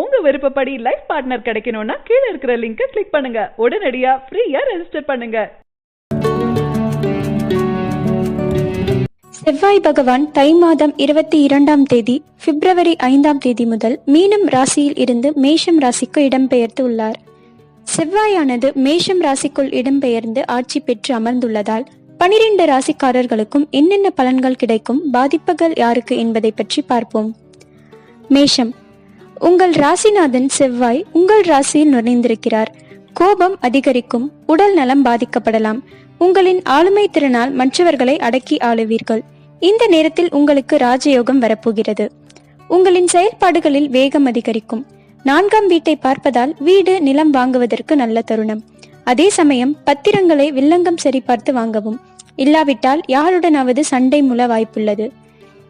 உங்க விருப்பப்படி life partner கிடைக்கணும்னா கீழே இருக்கிற லிங்கை கிளிக் பண்ணுங்க. உடனடியா ஃப்ரீயா ரெஜிஸ்டர் பண்ணுங்க. செவ்வாய் பகவான் தை மாதம் இருபத்தி இரண்டாம் தேதி பிப்ரவரி ஐந்தாம் தேதி முதல் மீனம் ராசியில் இருந்து மேஷம் ராசிக்கு இடம்பெயர்த்து உள்ளார். செவ்வாயானது மேஷம் ராசிக்குள் இடம்பெயர்ந்து ஆட்சி பெற்று அமர்ந்துள்ளதால் பனிரெண்டு ராசிக்காரர்களுக்கும் என்னென்ன பலன்கள் கிடைக்கும் பாதிப்புகள் யாருக்கு என்பதை பற்றி பார்ப்போம். மேஷம் உங்கள் ராசிநாதன் செவ்வாய் உங்கள் ராசியில் நுழைந்திருக்கிறார் கோபம் அதிகரிக்கும் உடல் நலம் பாதிக்கப்படலாம். உங்களின் ஆளுமை திறனால் மற்றவர்களை அடக்கி ஆளுவீர்கள். இந்த நேரத்தில் உங்களுக்கு ராஜயோகம் வரப்போகிறது. உங்களின் செயல்பாடுகளில் வேகம் அதிகரிக்கும். நான்காம் வீட்டை பார்ப்பதால் வீடு நிலம் வாங்குவதற்கு நல்ல தருணம். அதே சமயம் பத்திரங்களை வில்லங்கம் சரிபார்த்து வாங்கவும். இல்லாவிட்டால் யாருடனாவது சண்டை மூல வாய்ப்புள்ளது.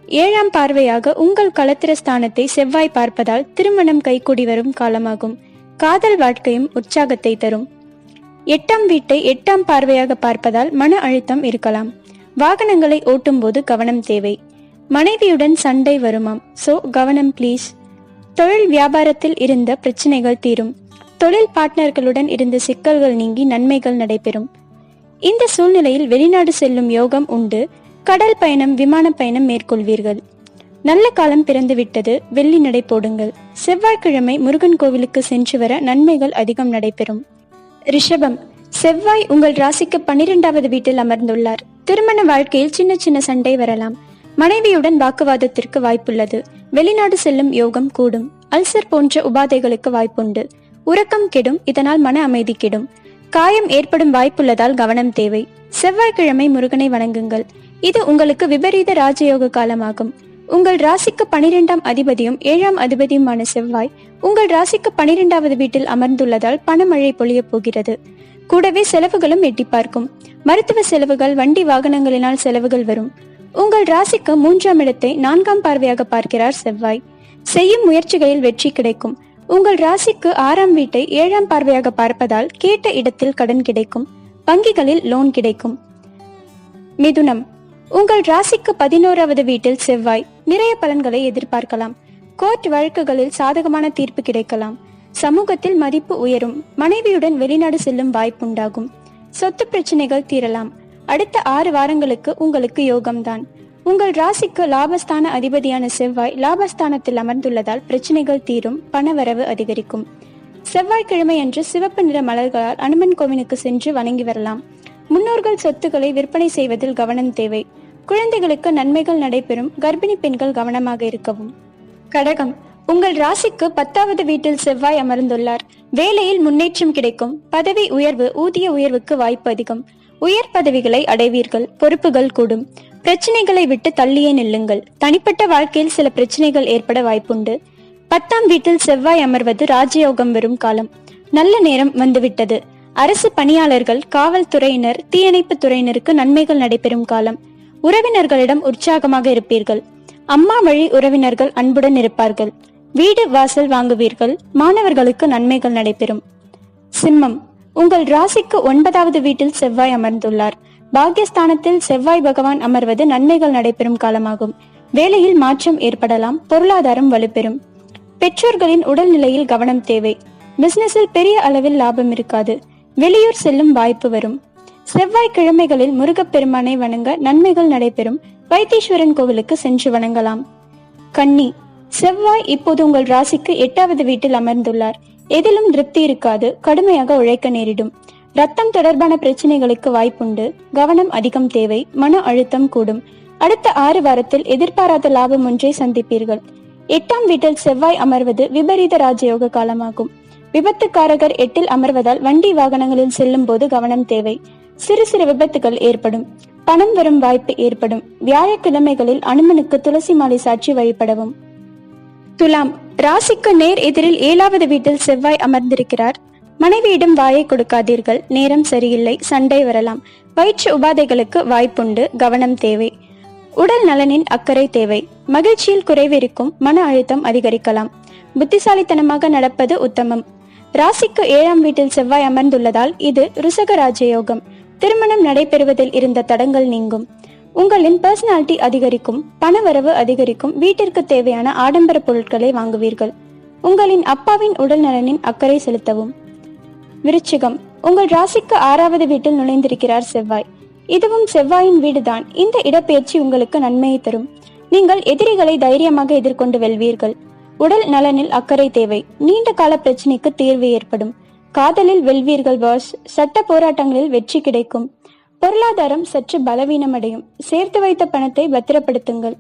ஏழாம் பார்வையாக உங்கள் களத்திர ஸ்தானத்தை செவ்வாய் பார்ப்பதால் திருமணம் கைகூடி வரும் காலமாகும். காதல் வாழ்க்கையும் உற்சாகத்தை தரும். எட்டாம் வீட்டை எட்டாம் பார்வையாக பார்ப்பதால் மன அழுத்தம் இருக்கலாம். வாகனங்களை ஓட்டும் போது கவனம் தேவை. மனைவியுடன் சண்டை வருமாம். சோ கவனம் ப்ளீஸ் தொழில் வியாபாரத்தில் இருந்த பிரச்சனைகள் தீரும். தொழில் பார்ட்னர்களுடன் இருந்த சிக்கல்கள் நீங்கி நன்மைகள் நடைபெறும். இந்த சூழ்நிலையில் வெளிநாடு செல்லும் யோகம் உண்டு. கடல் பயணம் விமான பயணம் மேற்கொள்வீர்கள். நல்ல காலம் பிறந்துவிட்டது வெள்ளி நடை போடுங்கள். செவ்வாய்க்கிழமை முருகன் கோவிலுக்கு சென்று வர நன்மைகள் அதிகம் நடைபெறும். ரிஷபம் செவ்வாய் உங்கள் ராசிக்கு பன்னிரெண்டாவது வீட்டில் அமர்ந்துள்ளார். திருமண வாழ்க்கையில் சின்ன சின்ன சண்டை வரலாம். மனைவியுடன் வாக்குவாதத்திற்கு வாய்ப்புள்ளது. வெளிநாடு செல்லும் யோகம் கூடும். அல்சர் போன்ற உபாதைகளுக்கு வாய்ப்புண்டு. உறக்கம் கெடும் இதனால் மன அமைதி கெடும். காயம் ஏற்படும் வாய்ப்புள்ளதால் கவனம் தேவை. செவ்வாய்க்கிழமை முருகனை வணங்குங்கள். இது உங்களுக்கு விபரீத ராஜயோக காலமாகும். உங்கள் ராசிக்கு பனிரெண்டாம் அதிபதியும் ஏழாம் அதிபதியுமான செவ்வாய் உங்கள் ராசிக்கு பனிரெண்டாவது வீட்டில் அமர்ந்துள்ளதால் பணமழை பொழியப் போகிறது. கூடவே செலவுகளும் எட்டி பார்க்கும். மருத்துவ செலவுகள் வண்டி வாகனங்களினால் செலவுகள் வரும். உங்கள் ராசிக்கு மூன்றாம் இடத்தை நான்காம் பார்வையாக பார்க்கிறார் செவ்வாய். செய்யும் முயற்சிகளில் வெற்றி கிடைக்கும். உங்கள் ராசிக்கு ஆறாம் வீட்டை ஏழாம் பார்வையாக பார்ப்பதால் கேட்ட இடத்தில் கடன் கிடைக்கும். வங்கிகளில் லோன் கிடைக்கும். மிதுனம். உங்கள் ராசிக்கு பதினோராவது வீட்டில் செவ்வாய். நிறைய பலன்களை எதிர்பார்க்கலாம். கோர்ட் வழக்குகளில் சாதகமான தீர்ப்பு கிடைக்கலாம். சமூகத்தில் மதிப்பு உயரும். மனைவியுடன் வெளிநாடு செல்லும் வாய்ப்புண்டாகும் சொத்து பிரச்சனைகள் தீரலாம். அடுத்த ஆறு வாரங்களுக்கு உங்களுக்கு யோகம்தான். உங்கள் ராசிக்கு லாபஸ்தான அதிபதியான செவ்வாய் லாபஸ்தானத்தில் அமர்ந்துள்ளதால் பிரச்சனைகள் தீரும். பணவரவு அதிகரிக்கும். செவ்வாய்க்கிழமை அன்று சிவப்பு நிற மலர்களால் அனுமன் கோவிலுக்கு சென்று வணங்கி வரலாம். முன்னோர்கள் சொத்துக்களை விற்பனை செய்வதில் கவனம் தேவை. குழந்தைகளுக்கு நன்மைகள் நடைபெறும் கர்ப்பிணி பெண்கள் கவனமாக இருக்கவும். கடகம். உங்கள் ராசிக்கு பத்தாவது வீட்டில் செவ்வாய் அமர்ந்துள்ளார். வேலையில் முன்னேற்றம் கிடைக்கும். பதவி உயர்வு ஊதிய உயர்வுக்கு வாய்ப்பு அதிகம். உயர் பதவிகளை அடைவீர்கள். பொறுப்புகள் கூடும். பிரச்சனைகளை விட்டு தள்ளியே நில்லுங்கள். தனிப்பட்ட வாழ்க்கையில் சில பிரச்சனைகள் ஏற்பட வாய்ப்புண்டு. பத்தாம் வீட்டில் செவ்வாய் அமர்வது ராஜயோகம் வரும் காலம். நல்ல நேரம் வந்துவிட்டது. அரசு பணியாளர்கள் காவல்துறையினர் தீயணைப்பு துறையினருக்கு நன்மைகள் நடைபெறும் காலம். உறவினர்களிடம் உற்சாகமாக இருப்பீர்கள். அம்மா வழி உறவினர்கள் அன்புடன் இருப்பார்கள். வீடு வாசல் வாங்குவீர்கள். மாணவர்களுக்கு நன்மைகள் நடைபெறும். சிம்மம் உங்கள் ராசிக்கு ஒன்பதாவது வீட்டில் செவ்வாய் அமர்ந்துள்ளார். பாக்யஸ்தானத்தில் செவ்வாய் பகவான் அமர்வது நன்மைகள் நடைபெறும் காலமாகும். வேலையில் மாற்றம் ஏற்படலாம் பொருளாதாரம் வலுப்பெறும். பெற்றோர்களின் உடல்நிலையில் கவனம் தேவை. பிசினஸில் பெரிய அளவில் லாபம் இருக்காது. வெளியூர் செல்லும் வாய்ப்பு வரும். செவ்வாய் கிழமைகளில் முருகப்பெருமானை வணங்க நன்மைகள் நடைபெறும். வைத்தீஸ்வரன் கோவிலுக்கு சென்று வணங்கலாம். கன்னி செவ்வாய் இப்போது உங்கள் ராசிக்கு எட்டாவது வீட்டில் அமர்ந்துள்ளார். எதிலும் திருப்தி இருக்காது கடுமையாக உழைக்க நேரிடும். ரத்தம் தொடர்பான பிரச்சனைகளுக்கு வாய்ப்புண்டு. கவனம் அதிகம் தேவை மன அழுத்தம் கூடும். அடுத்த ஆறு வாரத்தில் எதிர்பாராத லாபம் ஒன்றை சந்திப்பீர்கள். எட்டாம் வீட்டில் செவ்வாய் அமர்வது விபரீத ராஜயோக காலமாகும். விபத்துக்காரகர் எட்டில் அமர்வதால் வண்டி வாகனங்களில் செல்லும் போது கவனம் தேவை. சிறு சிறு விபத்துகள் ஏற்படும். பணம் வரும் வாய்ப்பு ஏற்படும். வியாழக்கிழமைகளில் அனுமனுக்கு துளசி மாலை சாட்சி வழிபடவும். துலாம் ராசிக்கு நேர் எதிரில் ஏழாவது வீட்டில் செவ்வாய் அமர்ந்திருக்கிறார். மனைவியிடம் வாயை கொடுக்காதீர்கள். நேரம் சரியில்லை. சண்டை வரலாம். வயிற்று உபாதைகளுக்கு வாய்ப்புண்டு. கவனம் தேவை. உடல் நலனின் அக்கறை தேவை. மகிழ்ச்சியில் குறைவு இருக்கும். மன அழுத்தம் அதிகரிக்கலாம். புத்திசாலித்தனமாக நடப்பது உத்தமம். ராசிக்கு ஏழாம் வீட்டில் செவ்வாய் அமர்ந்துள்ளதால் இது ருசக ராஜயோகம். திருமணம் நடைபெறுவதில் இருந்த தடங்கள் நீங்கும். உங்களின் பர்சனாலிட்டி அதிகரிக்கும் பணவரவு அதிகரிக்கும் வீட்டிற்கு தேவையான ஆடம்பர பொருட்களை வாங்குவீர்கள். உங்களின் அப்பாவின் உடல் நலனின் அக்கறை செலுத்தவும். விருச்சிகம் உங்கள் ராசிக்கு ஆறாவது வீட்டில் நுழைந்திருக்கிறார் செவ்வாய். இதுவும் செவ்வாயின் வீடுதான். இந்த இடப்பெயர்ச்சி உங்களுக்கு நன்மையை தரும். நீங்கள் எதிரிகளை தைரியமாக எதிர்கொண்டு வெல்வீர்கள். உடல் நலனில் அக்கறை தேவை. நீண்ட கால பிரச்சனைக்கு தீர்வு ஏற்படும். காதலில் வெல்வீர்கள் பாஸ் சட்ட போராட்டங்களில் வெற்றி கிடைக்கும். பொருளாதாரம் சற்று பலவீனமடையும். சேர்த்து வைத்த பணத்தை பத்திரப்படுத்துங்கள்.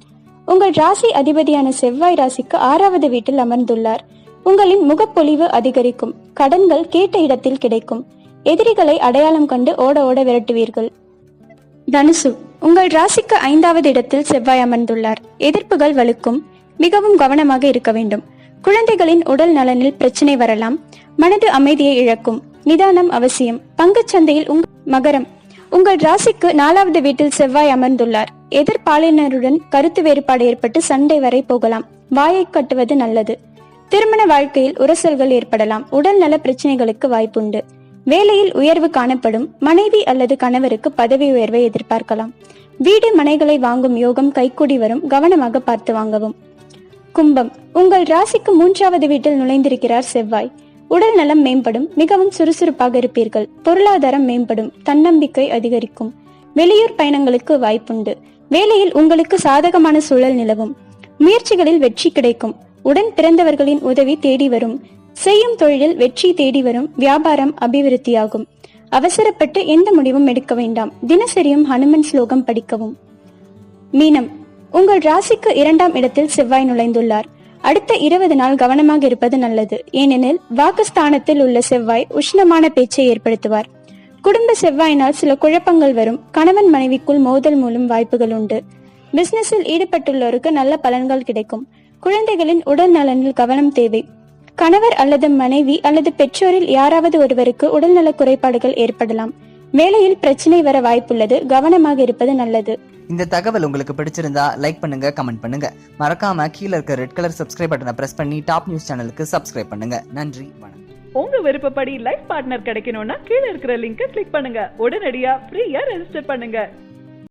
உங்கள் ராசி அதிபதியான செவ்வாய் ராசிக்கு ஆறாவது வீட்டில் அமர்ந்துள்ளார். உங்களின் முகப்பொலிவு அதிகரிக்கும். கடன்கள் கேட்ட இடத்தில் கிடைக்கும். எதிரிகளை அடையாளம் கண்டு ஓட ஓட விரட்டுவீர்கள். தனுசு உங்கள் ராசிக்கு ஐந்தாவது இடத்தில் செவ்வாய் அமர்ந்துள்ளார். எதிர்ப்புகள் வலுக்கும். மிகவும் கவனமாக இருக்க வேண்டும். குழந்தைகளின் உடல் நலனில் பிரச்சனை வரலாம். மனது அமைதியை இழக்கும். நிதானம் அவசியம். பங்குச் சந்தையில் உங் மகரம். உங்கள் ராசிக்கு நாலாவது வீட்டில் செவ்வாய் அமர்ந்துள்ளார். எதிர்பாலினருடன் கருத்து வேறுபாடு ஏற்பட்டு சண்டை வரை போகலாம். வாயை கட்டுவது நல்லது. திருமண வாழ்க்கையில் உரசல்கள் ஏற்படலாம். உடல்நல பிரச்சனைகளுக்கு வாய்ப்புண்டு. வேலையில் உயர்வு காணப்படும். மனைவி அல்லது கணவருக்கு பதவி உயர்வை எதிர்பார்க்கலாம். வீடு மனைகளை வாங்கும் யோகம் கைக்கூடி வரும். கவனமாக பார்த்து வாங்கவும். கும்பம். உங்கள் ராசிக்கு மூன்றாவது வீட்டில் நுழைந்திருக்கிறார் செவ்வாய். உடல் நலம் மேம்படும் மிகவும் சுறுசுறுப்பாக இருப்பீர்கள். பொருளாதாரம் மேம்படும் தன்னம்பிக்கை அதிகரிக்கும். வெளியூர் பயணங்களுக்கு வாய்ப்புண்டு. வேலையில் உங்களுக்கு சாதகமான சூழல் நிலவும். முயற்சிகளில் வெற்றி கிடைக்கும். உடன் பிறந்தவர்களின் உதவி தேடி வரும். செய்யும் தொழிலில் வெற்றி தேடி வரும். வியாபாரம் அபிவிருத்தியாகும். அவசரப்பட்டு எந்த முடிவும் எடுக்க வேண்டாம். தினசரியும் ஹனுமன் ஸ்லோகம் படிக்கவும். மீனம். உங்கள் ராசிக்கு இரண்டாம் இடத்தில் செவ்வாய் நுழைந்துள்ளார். அடுத்த இருபது நாள் கவனமாக இருப்பது நல்லது. ஏனெனில் வாக்குஸ்தானத்தில் உள்ள செவ்வாய் உஷ்ணமான பேச்சை ஏற்படுத்துவார். குடும்ப செவ்வாயினால் சில குழப்பங்கள் வரும். கணவன் மனைவிக்குள் மோதல் மூலம் வாய்ப்புகள் உண்டு. பிசினஸில் ஈடுபட்டுள்ளோருக்கு நல்ல பலன்கள் கிடைக்கும். குழந்தைகளின் உடல் நலனில் கவனம் தேவை. கணவர் அல்லது மனைவி அல்லது பெற்றோரில் யாராவது ஒருவருக்கு உடல்நல குறைபாடுகள் ஏற்படலாம். வேலையில் பிரச்சனை வர வாய்ப்புள்ளது. கவனமாக இருப்பது நல்லது. இந்த தகவல் உங்களுக்கு பிடிச்சிருந்தா லைக் பண்ணுங்க கமெண்ட் பண்ணுங்க. மறக்காம கீழே இருக்க ரெட் கலர் சப்ஸ்கிரைப் பட்டனை பிரஸ் பண்ணி டாப் நியூஸ் சேனலுக்கு சப்ஸ்கிரைப் பண்ணுங்க. நன்றி வணக்கம். உங்க விருப்பப்படி லைஃப் பார்ட்னர் கிடைக்கணும்னா கீழே இருக்கிற லிங்கை கிளிக் பண்ணுங்க. உடனடியா ஃப்ரீயா ரெஜிஸ்டர் பண்ணுங்க.